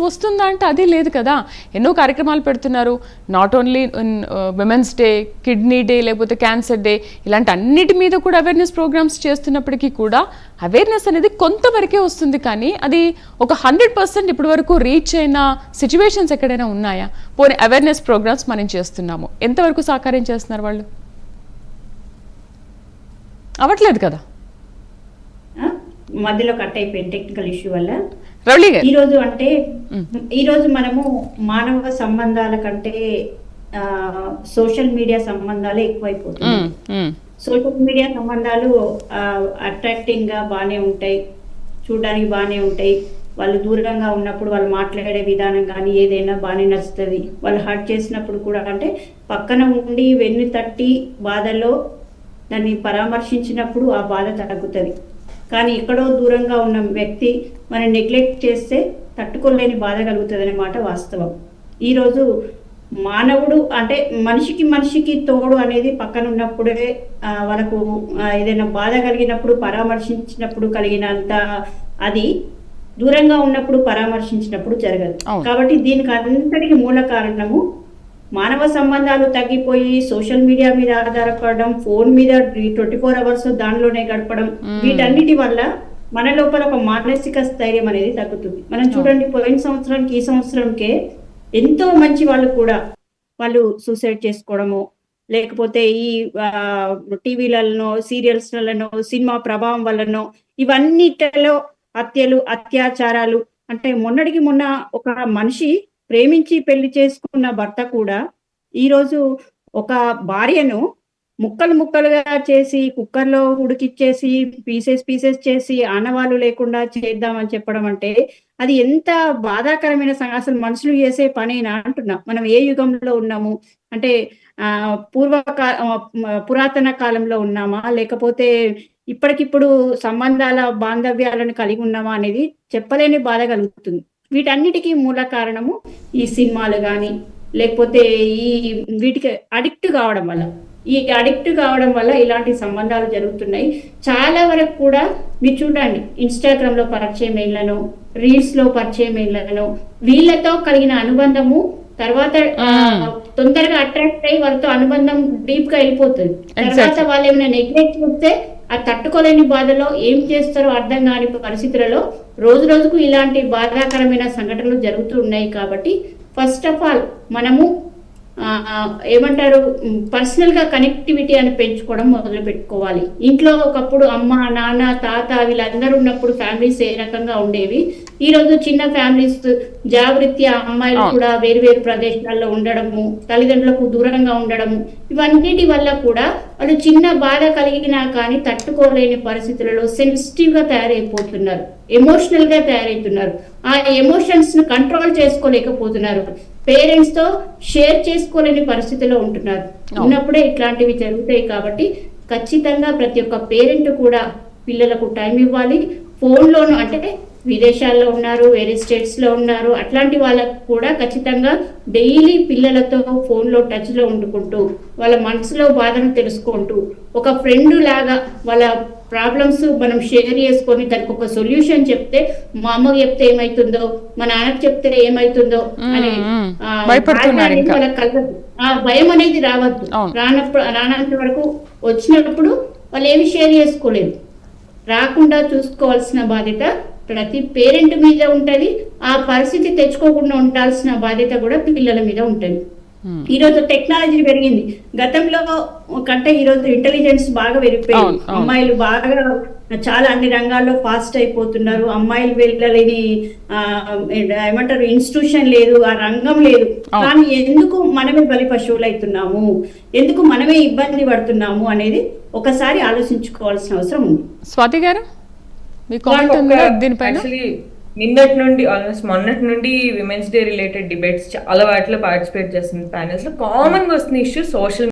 వస్తుందా అంటే అది లేదు కదా. ఎన్నో కార్యక్రమాలు పెడుతున్నారు. Not only women's day kidney day లేకపోతే క్యాన్సర్ డే ఇలాంటి అన్నిటి మీద కూడా అవేర్నెస్ ప్రోగ్రామ్స్ చేస్తున్నప్పటికీ కూడా అవేర్నెస్ అనేది కొంతవరకే వస్తుంది కానీ అది ఒక హండ్రెడ్ పర్సెంట్ ఇప్పటి వరకు రీచ్ అయిన సిచ్యువేషన్స్ ఎక్కడైనా ఉన్నాయా? పోనీ అవేర్నెస్ ప్రోగ్రామ్స్ మనం చేస్తున్నాము. ఎంతవరకు సహకారం చేస్తున్నారు వాళ్ళు? అవ్వట్లేదు కదా. మధ్యలో కట్ అయిపోయింది టెక్నికల్ ఇష్యూ వల్ల. ఈ రోజు అంటే ఈ రోజు మనము మానవ సంబంధాల కంటే సోషల్ మీడియా సంబంధాలే ఎక్కువైపోతుంది సోషల్ మీడియా సంబంధాలు అట్రాక్టింగ్గా బాగానే ఉంటాయి చూడడానికి బాగానే ఉంటాయి. వాళ్ళు దూరంగా ఉన్నప్పుడు వాళ్ళు మాట్లాడే విధానం కానీ ఏదైనా బాగానే నచ్చుతుంది. వాళ్ళు హర్ట్ చేసినప్పుడు కూడా అంటే పక్కన ఉండి వెన్ను తట్టి బాధలో దాన్ని పరామర్శించినప్పుడు ఆ బాధ తగ్గుతుంది. కానీ ఎక్కడో దూరంగా ఉన్న వ్యక్తి మనం నెగ్లెక్ట్ చేస్తే తట్టుకోలేని బాధ కలుగుతుంది అనే వాస్తవం ఈరోజు మానవుడు అంటే మనిషికి మనిషికి తోడు అనేది పక్కన ఉన్నప్పుడే వాళ్ళకు ఏదైనా బాధ కలిగినప్పుడు పరామర్శించినప్పుడు కలిగినంత అది దూరంగా ఉన్నప్పుడు పరామర్శించినప్పుడు జరగదు. కాబట్టి దీనికి అంతటికి మూల కారణము మానవ సంబంధాలు తగ్గిపోయి సోషల్ మీడియా మీద ఆధారపడడం ఫోన్ మీద ట్వంటీ ఫోర్ అవర్స్ దానిలోనే గడపడం వీటన్నిటి వల్ల మన లోపల ఒక మానసిక స్థైర్యం అనేది తగ్గుతుంది. మనం చూడండి పోయిన సంవత్సరానికి ఈ సంవత్సరంకే ఎంతో మంచి వాళ్ళు కూడా వాళ్ళు సూసైడ్ చేసుకోవడము లేకపోతే ఈ టీవీలలో సీరియల్స్లలో సినిమా ప్రభావం వల్లనో ఇవన్నిటిలో హత్యలు అత్యాచారాలు అంటే మొన్నటికి మొన్న ఒక మనిషి ప్రేమించి పెళ్ళి చేసుకున్న భర్త కూడా ఈరోజు ఒక భార్యను ముక్కలు ముక్కలుగా చేసి కుక్కర్లో ఉడికిచ్చేసి పీసెస్ పీసెస్ చేసి ఆనవాళ్ళు లేకుండా చేద్దామని చెప్పడం అంటే అది ఎంత బాధాకరమైన అసలు మనుషులు చేసే పనేనా అంటున్నా. మనం ఏ యుగంలో ఉన్నాము? అంటే ఆ పూర్వకాల పురాతన కాలంలో ఉన్నామా? లేకపోతే ఇప్పటికిప్పుడు సంబంధాల బాంధవ్యాలను కలిగి ఉన్నామా అనేది చెప్పలేని బాధ కలుగుతుంది. వీటన్నిటికీ మూల కారణము ఈ సినిమాలు కానీ లేకపోతే ఈ వీటికి అడిక్ట్ కావడం వల్ల. ఈ అడిక్ట్ కావడం వల్ల ఇలాంటి సంబంధాలు జరుగుతున్నాయి. చాలా వరకు కూడా మీరు చూడండి ఇన్స్టాగ్రామ్లో పరిచయం ఇళ్ళను రీల్స్లో పరిచయం ఇళ్ళను వీళ్ళతో కలిగిన అనుబంధము తర్వాత తొందరగా అట్రాక్ట్ అయ్యి వాళ్ళతో అనుబంధం డీప్గా వెళ్ళిపోతుంది తర్వాత వాళ్ళు ఏమైనా నెగ్లెక్ట్ చేస్తే ఆ తట్టుకోలేని బాధలో ఏం చేస్తారో అర్థం కాని పరిస్థితులలో రోజు రోజుకు ఇలాంటి బాధాకరమైన సంఘటనలు జరుగుతూ ఉన్నాయి కాబట్టి ఫస్ట్ ఆఫ్ ఆల్ మనము ఏమంటారు? పర్సనల్గా కనెక్టివిటీ అని పెంచుకోవడం మొదలు పెట్టుకోవాలి. ఇంట్లో ఒకప్పుడు అమ్మ నాన్న తాత వీళ్ళందరూ ఉన్నప్పుడు ఫ్యామిలీస్ ఏ రకంగా ఉండేవి. ఈ రోజు చిన్న ఫ్యామిలీస్ జాగృత్యా అమ్మాయిలు. కూడా వేరు వేరు ప్రదేశాల్లో ఉండడము తల్లిదండ్రులకు దూరంగా ఉండడము ఇవన్నిటి వల్ల కూడా వాళ్ళు చిన్న బాధ కలిగినా కానీ తట్టుకోలేని పరిస్థితులలో సెన్సిటివ్గా తయారైపోతున్నారు. ఎమోషనల్గా తయారవుతున్నారు ఆ ఎమోషన్స్ను కంట్రోల్ చేసుకోలేకపోతున్నారు. పేరెంట్స్తో షేర్ చేసుకోలేని పరిస్థితిలో ఉంటున్నారు. ఉన్నప్పుడే ఇట్లాంటివి జరుగుతాయి కాబట్టి ఖచ్చితంగా ప్రతి ఒక్క పేరెంట్ కూడా పిల్లలకు టైం ఇవ్వాలి. ఫోన్ లోను అంటే విదేశాల్లో ఉన్నారు వేరే స్టేట్స్లో ఉన్నారు అట్లాంటి వాళ్ళకు కూడా ఖచ్చితంగా డైలీ పిల్లలతో ఫోన్లో టచ్లో ఉండుకుంటూ వాళ్ళ మనసులో బాధను తెలుసుకుంటూ ఒక ఫ్రెండ్ లాగా వాళ్ళ ప్రాబ్లమ్స్ మనం షేర్ చేసుకొని దానికి ఒక సొల్యూషన్ చెప్తే మా అమ్మకి చెప్తే ఏమైతుందో మా నాన్నకి చెప్తే ఏమైతుందో అనే. ఆ. వాళ్ళకి కలగదు భయం అనేది రావద్దు. రానప్పుడు రానంత వరకు వచ్చినప్పుడు వాళ్ళు ఏమి షేర్ చేసుకోలేదు రాకుండా చూసుకోవాల్సిన బాధ్యత ప్రతి పేరెంట్ మీద ఉంటది ఆ పరిస్థితి తెచ్చుకోకుండా ఉండాల్సిన బాధ్యత కూడా పిల్లల మీద ఉంటది Hmm. ఈ రోజు టెక్నాలజీ పెరిగింది గతంలో కంటే ఈ రోజు ఇంటెలిజెన్స్ బాగా పెరిగిపోయింది. అమ్మాయిలు బాగా చాలా అన్ని రంగాల్లో ఫాస్ట్ అయిపోతున్నారు అమ్మాయిలు వెళ్ళలేని ఆ, ఏమంటారు ఇన్స్టిట్యూషన్ లేదు ఆ రంగం లేదు. కానీ ఎందుకు మనమే బలి పశువులు అవుతున్నాము ఎందుకు మనమే ఇబ్బంది పడుతున్నాము అనేది ఒకసారి ఆలోచించుకోవాల్సిన అవసరం ఉంది స్వాతి గారు దీనిపైన నిన్నటి నుండి ఆల్మోస్ట్ మొన్నటి నుండి విమెన్స్ డే రిలేటెడ్ డిబేట్స్ చాలా వాటిలో పార్టిసిపేట్ చేస్తుంది. ప్యానల్స్లో కామన్గా వస్తున్న ఇష్యూ సోషల్